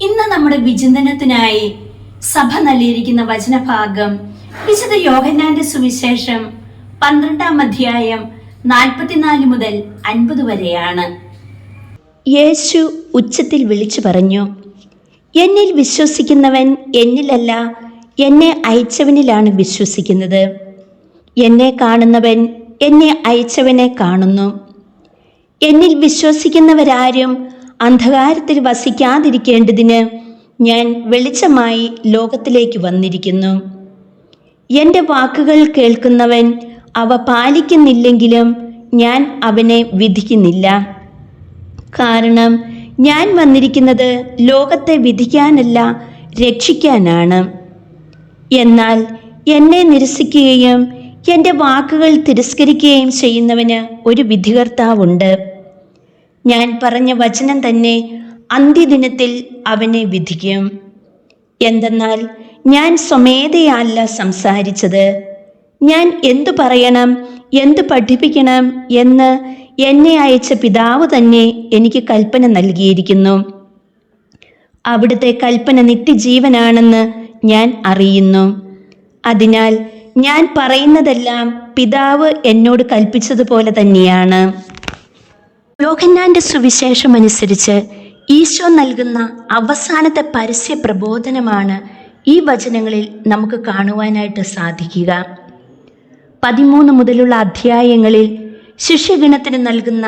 ഇന്ന് നമ്മുടെ വിചിന്തനത്തിനായി സഭ നൽകിയിരിക്കുന്ന വചനഭാഗം വിശുദ്ധ യോഹന്നാന്റെ സുവിശേഷം പന്ത്രണ്ടാം അധ്യായം നാൽപ്പത്തിനാല് മുതൽ അൻപത് വരെയാണ്. യേശു ഉച്ചത്തിൽ വിളിച്ചു പറഞ്ഞു എന്നിൽ വിശ്വസിക്കുന്നവൻ എന്നിലല്ല എന്നെ അയച്ചവനിലാണ് വിശ്വസിക്കുന്നത്. എന്നെ കാണുന്നവൻ എന്നെ അയച്ചവനെ കാണുന്നു. എന്നിൽ വിശ്വസിക്കുന്നവരാരും അന്ധകാരത്തിൽ വസിക്കാതിരിക്കേണ്ടതിന് ഞാൻ വെളിച്ചമായി ലോകത്തിലേക്ക് വന്നിരിക്കുന്നു. എന്റെ വാക്കുകൾ കേൾക്കുന്നവൻ അവ പാലിക്കുന്നില്ലെങ്കിലും ഞാൻ അവനെ വിധിക്കുന്നില്ല. കാരണം ഞാൻ വന്നിരിക്കുന്നത് ലോകത്തെ വിധിക്കാനല്ല രക്ഷിക്കാനാണ്. എന്നാൽ എന്നെ നിരസിക്കുകയും എന്റെ വാക്കുകൾ തിരസ്കരിക്കുകയും ചെയ്യുന്നവന് ഒരു വിധികർത്താവുണ്ട്. ഞാൻ പറഞ്ഞ വചനം തന്നെ അന്ത്യദിനത്തിൽ അവനെ വിധിക്കും. എന്തെന്നാൽ ഞാൻ സ്വമേധയല്ല സംസാരിച്ചത്. ഞാൻ എന്തു പറയണം എന്തു പഠിപ്പിക്കണം എന്ന് എന്നെ അയച്ച പിതാവ് തന്നെ എനിക്ക് കൽപ്പന നൽകിയിരിക്കുന്നു. അവിടുത്തെ കൽപ്പന നിത്യജീവനാണെന്ന് ഞാൻ അറിയുന്നു. അതിനാൽ ഞാൻ പറയുന്നതെല്ലാം പിതാവ് എന്നോട് കൽപ്പിച്ചതുപോലെ തന്നെയാണ്. യോഹന്നാന്റെ സുവിശേഷം അനുസരിച്ച് ഈശോ നൽകുന്ന അവസാനത്തെ പരസ്യ പ്രബോധനമാണ് ഈ വചനങ്ങളിൽ നമുക്ക് കാണുവാനായിട്ട് സാധിക്കുക. പതിമൂന്ന് മുതലുള്ള അധ്യായങ്ങളിൽ ശിഷ്യഗണത്തിന് നൽകുന്ന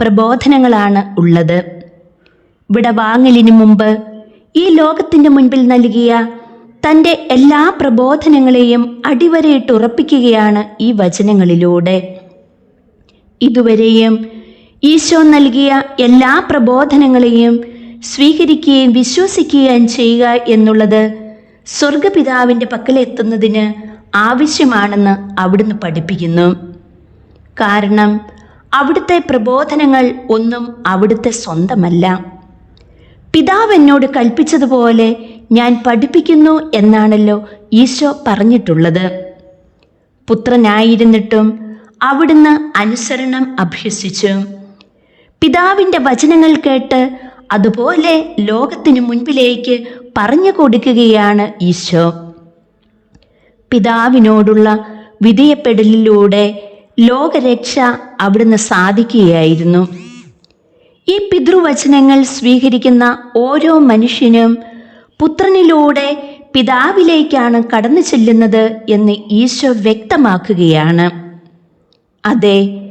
പ്രബോധനങ്ങളാണ് ഉള്ളത്. വിടവാങ്ങലിനു മുമ്പ് ഈ ലോകത്തിന്റെ മുൻപിൽ നൽകിയ തന്റെ എല്ലാ പ്രബോധനങ്ങളെയും അടിവരയിട്ട് ഉറപ്പിക്കുകയാണ് ഈ വചനങ്ങളിലൂടെ. ഇതുവരെയും ഈശോ നൽകിയ എല്ലാ പ്രബോധനങ്ങളെയും സ്വീകരിക്കുകയും വിശ്വസിക്കുകയും ചെയ്യുക എന്നുള്ളത് സ്വർഗപിതാവിന്റെ പക്കലെത്തുന്നതിന് ആവശ്യമാണെന്ന് അവിടുന്ന് പഠിപ്പിക്കുന്നു. കാരണം അവിടുത്തെ പ്രബോധനങ്ങൾ ഒന്നും അവിടുത്തെ സ്വന്തമല്ല. പിതാവ് എന്നോട് കൽപ്പിച്ചതുപോലെ ഞാൻ പഠിപ്പിക്കുന്നു എന്നാണല്ലോ ഈശോ പറഞ്ഞിട്ടുള്ളത്. പുത്രനായിരുന്നിട്ടും അവിടുന്ന് അനുസരണം അഭ്യസിച്ചു. പിതാവിന്റെ വചനങ്ങൾ കേട്ട് അതുപോലെ ലോകത്തിനു മുൻപിലേക്ക് പറഞ്ഞു കൊടുക്കുകയാണ് ഈശോ. പിതാവിനോടുള്ള വിധേയപ്പെടലിലൂടെ ലോകരക്ഷ അവിടുന്ന് സാധിക്കുകയായിരുന്നു. ഈ പിതൃവചനങ്ങൾ സ്വീകരിക്കുന്ന ഓരോ മനുഷ്യനും പുത്രനിലൂടെ പിതാവിലേക്കാണ് കടന്നു ചെല്ലുന്നത് എന്ന് ഈശോ വ്യക്തമാക്കുകയാണ്. അതെ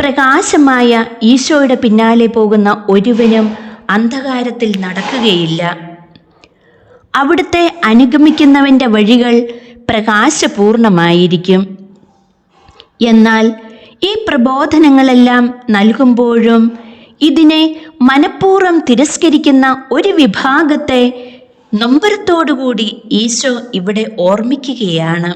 പ്രകാശമായ ഈശോയുടെ പിന്നാലെ പോകുന്ന ഒരുവനും അന്ധകാരത്തിൽ നടക്കുകയില്ല. അവിടുത്തെ അനുഗമിക്കുന്നവന്റെ വഴികൾ പ്രകാശപൂർണമായിരിക്കും. എന്നാൽ ഈ പ്രബോധനങ്ങളെല്ലാം നൽകുമ്പോഴും ഇതിനെ മനഃപൂർവം തിരസ്കരിക്കുന്ന ഒരു വിഭാഗത്തെ നൊമ്പരത്തോടുകൂടി ഈശോ ഇവിടെ ഓർമ്മിക്കുകയാണ്.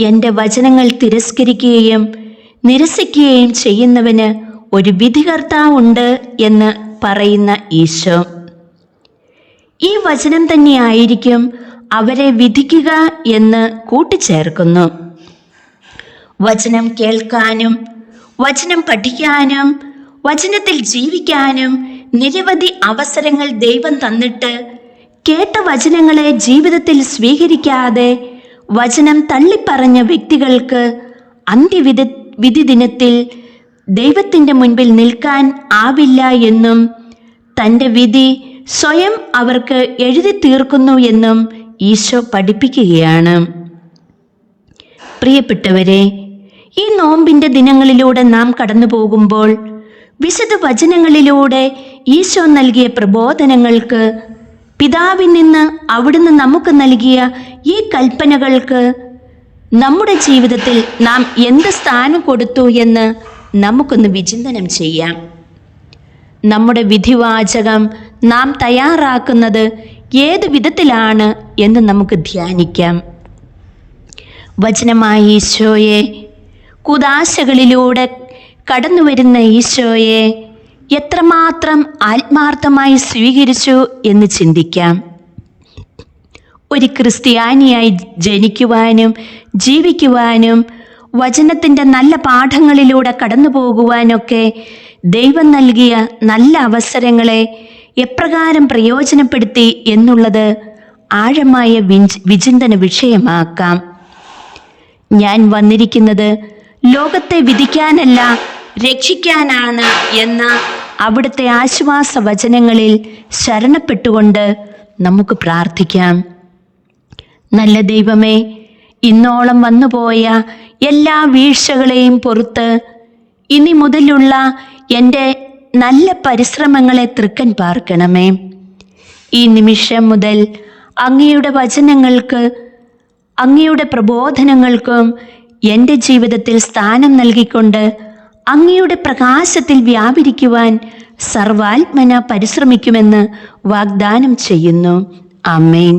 എന്റെ വചനങ്ങൾ തിരസ്കരിക്കുകയും നിരസിക്കുകയും ചെയ്യുന്നവന് ഒരു വിധികർത്താവുണ്ട് എന്ന് പറയുന്ന ഈശോ. ഈ വചനം തന്നെയായിരിക്കും അവരെ വിധിക്കുക എന്ന് കൂട്ടിച്ചേർക്കുന്നു. വചനം കേൾക്കാനും വചനം പഠിക്കാനും വചനത്തിൽ ജീവിക്കാനും നിരവധി അവസരങ്ങൾ ദൈവം തന്നിട്ട് കേട്ട വചനങ്ങളെ ജീവിതത്തിൽ സ്വീകരിക്കാതെ വചനം തള്ളിപ്പറഞ്ഞ വ്യക്തികൾക്ക് അന്ത്യവിധി വിധി ദിനത്തിൽ ദൈവത്തിന്റെ മുൻപിൽ നിൽക്കാൻ ആവില്ല എന്നും തന്റെ വിധി സ്വയം അവർക്ക് എഴുതി തീർക്കുന്നു എന്നും ഈശോ പഠിപ്പിക്കുകയാണ്. പ്രിയപ്പെട്ടവരെ ഈ നോമ്പിന്റെ ദിനങ്ങളിലൂടെ നാം കടന്നു പോകുമ്പോൾ വിശുദ്ധ വചനങ്ങളിലൂടെ ഈശോ നൽകിയ പ്രബോധനങ്ങൾക്ക് പിതാവിൽ നിന്ന് അവിടുന്ന് നമുക്ക് നൽകിയ ഈ കൽപ്പനകൾക്ക് നമ്മുടെ ജീവിതത്തിൽ നാം എന്ത് സ്ഥാനം കൊടുത്തു എന്ന് നമുക്കൊന്ന് വിചിന്തനം ചെയ്യാം. നമ്മുടെ വിധിവാചകം നാം തയ്യാറാക്കുന്നത് ഏത് വിധത്തിലാണ് എന്ന് നമുക്ക് ധ്യാനിക്കാം. വചനമായ ഈശോയെ കുദാശകളിലൂടെ കടന്നു വരുന്ന ഈശോയെ എത്രമാത്രം ആത്മാർത്ഥമായി സ്വീകരിച്ചു എന്ന് ചിന്തിക്കാം. ഒരു ക്രിസ്ത്യാനിയായി ജനിക്കുവാനും ജീവിക്കുവാനും വചനത്തിന്റെ നല്ല പാഠങ്ങളിലൂടെ കടന്നു പോകുവാനൊക്കെ ദൈവം നൽകിയ നല്ല അവസരങ്ങളെ എപ്രകാരം പ്രയോജനപ്പെടുത്തി എന്നുള്ളത് ആഴമായ വിചിന്തന വിഷയമാക്കാം. ഞാൻ വന്നിരിക്കുന്നത് ലോകത്തെ വിധിക്കാനല്ല രക്ഷിക്കാനാണ് എന്ന അവിടുത്തെ ആശ്വാസ വചനങ്ങളിൽ ശരണപ്പെട്ടുകൊണ്ട് നമുക്ക് പ്രാർത്ഥിക്കാം. നല്ല ദൈവമേ ഇന്നോളം വന്നുപോയ എല്ലാ വീഴ്ചകളെയും പൊറത്ത് ഇനി മുതലുള്ള എന്റെ നല്ല പരിശ്രമങ്ങളെ തൃക്കൻ പാർക്കണമേ. ഈ നിമിഷം മുതൽ അങ്ങയുടെ വചനങ്ങൾക്ക് അങ്ങയുടെ പ്രബോധനങ്ങൾക്കും എന്റെ ജീവിതത്തിൽ സ്ഥാനം നൽകിക്കൊണ്ട് അങ്ങയുടെ പ്രകാശത്തിൽ വ്യാപരിക്കുവാൻ സർവാത്മന പരിശ്രമിക്കുമെന്ന് വാഗ്ദാനം ചെയ്യുന്നു. അമ്മേൻ